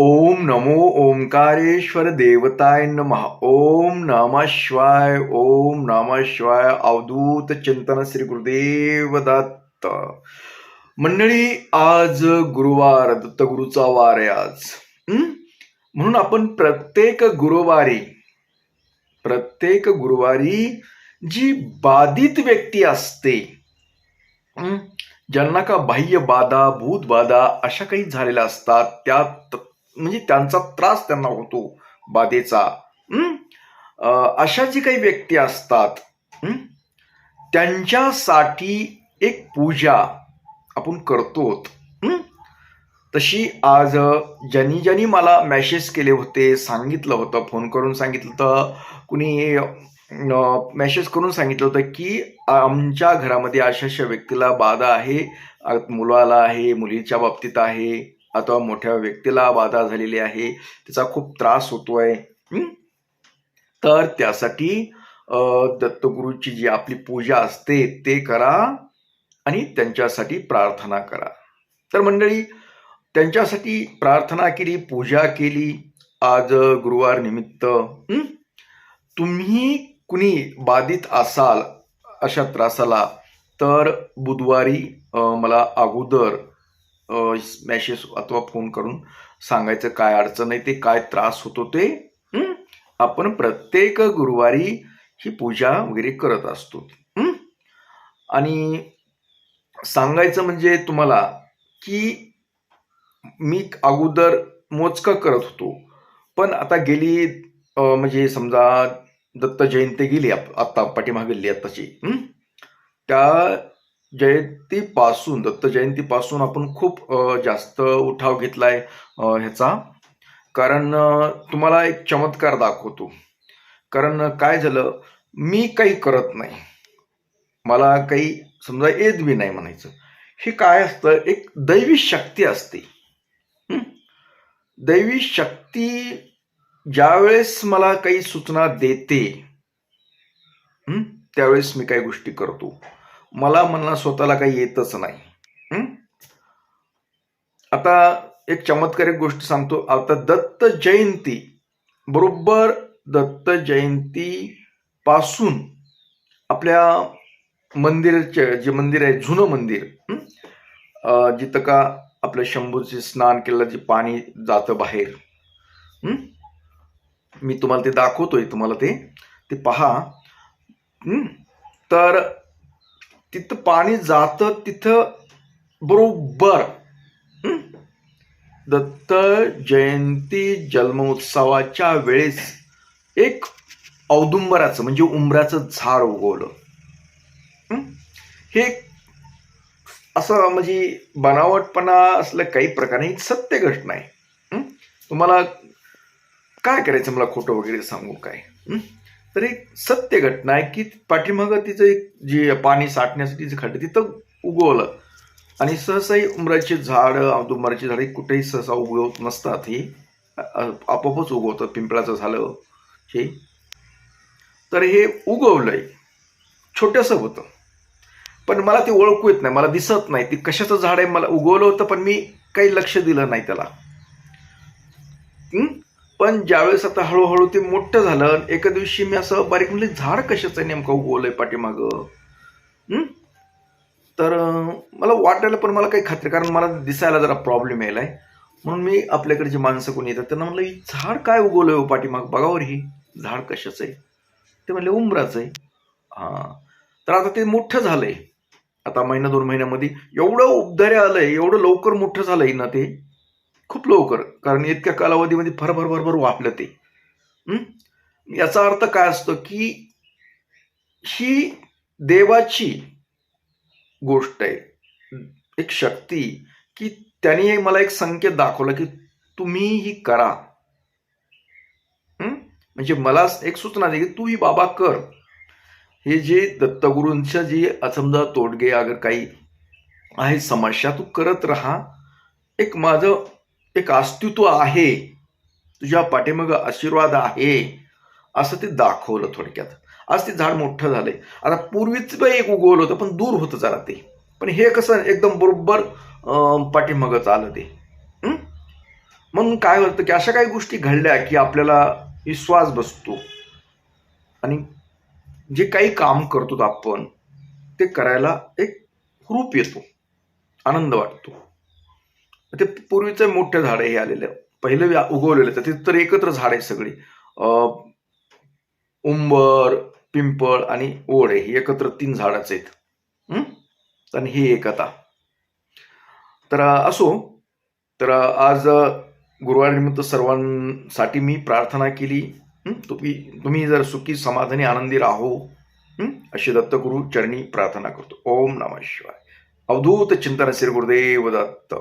ओम नमो ओंकारेश्वर देवताय नमः. ओम नमः शिवाय ओम नमः शिवाय अवधूत चिंतन श्री गुरुदेव दत्त. मंडळी आज गुरुवार दत्तगुरूचा वार आहे आज. म्हणून आपण प्रत्येक गुरुवारी प्रत्येक गुरुवारी जी बाधित व्यक्ती असते ज्यांना का बाह्य बाधा भूत बाधा अशा काही झालेल्या असतात त्या म्हणजे त्यांचा त्रास त्यांना होतो बाधेचा. अशा जी काही व्यक्ती असतात त्यांच्यासाठी एक पूजा आपण करतो तशी आज ज्यांनी ज्यांनी मला मेसेज केले होते सांगितलं होतं फोन करून सांगितलं होतं कुणी मेसेज करून सांगितलं होतं की आमच्या घरामध्ये अशा अशा व्यक्तीला बाधा आहे मुलाला आहे मुलीच्या बाबतीत आहे. अथवा मोठ्या व्यक्तीला बाधा झालेली आहे. त्याचा खूप त्रास होतोय. तर त्यासाठी दत्तगुरूची जी आपली पूजा असते ते करा आणि त्यांच्यासाठी प्रार्थना करा. तर मंडळी त्यांच्यासाठी प्रार्थना केली पूजा केली आज गुरुवार निमित्त तुम्ही कुणी बाधित असाल अशा त्रासाला तर बुधवारी मला अगोदर मॅसेज अथवा फोन करून सांगायचं काय अडचण आहे ते काय त्रास होतो ते आपण प्रत्येक गुरुवारी ही पूजा वगैरे करत असतो. आणि सांगायचं म्हणजे तुम्हाला की मी अगोदर मोजकं करत होतो. पण आता गेली म्हणजे समजा दत्त जयंती गेली आप- आता पाठीमागे गेली आत्ताची. त्या जयंतीपासून दत्त जयंतीपासून आपण खूप जास्त उठाव घेतलाय ह्याचा. कारण तुम्हाला एक चमत्कार दाखवतो. कारण काय झालं? मी काही करत नाही. मला काही समजा येत बी नाही म्हणायचं. हे काय असतं? एक दैवी शक्ती असते. दैवी शक्ती ज्यावेळेस मला काही सूचना देते त्यावेळेस मी काही गोष्टी करतो. मला म्हणणं स्वतःला काही येतच नाही. आता एक चमत्कारिक गोष्ट सांगतो. आता दत्त जयंती बरोबर दत्त जयंती पासून आपल्या मंदिराचे जे मंदिर आहे जुनं मंदिर जिथं का आपल्या शंभूचे स्नान केलं जे पाणी जातं बाहेर मी तुम्हाला ते दाखवतोय तुम्हाला ते ते पहा तर तिथं पाणी जातं तिथं बरोबर दत्त जयंती जन्मोत्सवाच्या वेळेस एक औदुंबराचं म्हणजे उंबराचं झाड उगवलं. हे? असं म्हणजे बनावटपणा असलं काही प्रकार नाही सत्य घटना आहे. तुम्हाला काय करायचं मला खोटं वगैरे सांगू काय? तर एक सत्य घटना आहे की पाठीमागं तिचं एक जे पाणी साठण्यासाठी जे खड्डे तिथं उगवलं. आणि सहसाही उमराची झाड औदुंबराची झाडे कुठेही सहसा उगवत नसतात. हे आपोआपच उगवतात पिंपळाचं झालं हे. तर हे उगवलंय. छोटंसं होतं. पण मला ते ओळखू येत नाही मला दिसत नाही. ते कशाचं झाड आहे मला उगवलं होतं पण मी काही लक्ष दिलं नाही त्याला. पण ज्यावेळेस आता हळूहळू ते मोठं झालं एका दिवशी मी असं बारीक म्हणजे झाड कशाचं आहे नेमकं उगवलंय पाठीमागं? तर मला वाटायला पण मला काही खात्री कारण मला दिसायला जरा प्रॉब्लेम यायलाय. म्हणून मी आपल्याकडे जे माणसं कोणी येतात त्यांना म्हणलं "ही झाड काय उगवलंय हो पाठीमाग? बघावर ही. झाड कशाचं आहे? ते म्हणले उंबराचं आहे. हां. तर आता ते मोठं झालंय. आता महिना दोन महिन्यामध्ये एवढं उबदाऱ्या आलंय एवढं लवकर मोठं झालंय ना ते. खूप लवकर. कारण इतक्या कालावधीमध्ये भरभर भरभर वापलं ते. याचा अर्थ काय असतो की ही देवाची गोष्ट आहे. एक शक्ती की त्यांनी मला एक संकेत दाखवला की तुम्ही ही? करा म्हणजे मला एक सूचना दे की तू ही बाबा कर. हे जे दत्तगुरूंच्या जी समजा तोडगे अगर काही आहे समस्या तू करत राहा. एक माझं एक अस्तित्व आहे. तुझ्या पाठीमाग आशीर्वाद आहे. असं ते दाखवलं थोडक्यात. आज ते झाड मोठं झालंय. आता पूर्वीच पण एक उगवलं होतं पण दूर होतं जरा ते. पण हे कसं एकदम बरोबर पाठीमागं पाठीमागच आलं ते म्हणून मग काय होतं की अशा काही गोष्टी घडल्या की आपल्याला विश्वास बसतो. आणि जे काही काम करतो आपण ते करायला एक हुरूप येतो. आनंद वाटतो. ते पूर्वीचं मोठं झाड हे आलेलं पहिलं उगवलेलं तर ते तर एकत्र झाड आहे सगळी. उंबर पिंपळ आणि ओढ हे एकत्र तीन झाडाचे आहेत. आणि हे एक आता. तर असो. तर आज गुरुवारनिमित्त गुरुवार निमित्त सर्वांसाठी मी प्रार्थना केली. तुम्ही तुम्ही जर सुखी समाधानी आनंदी राहो. अशी दत्तगुरु चरणी प्रार्थना करतो. ओम नमः शिवाय. अवधूत चिंतन श्री गुरुदेव दत्त.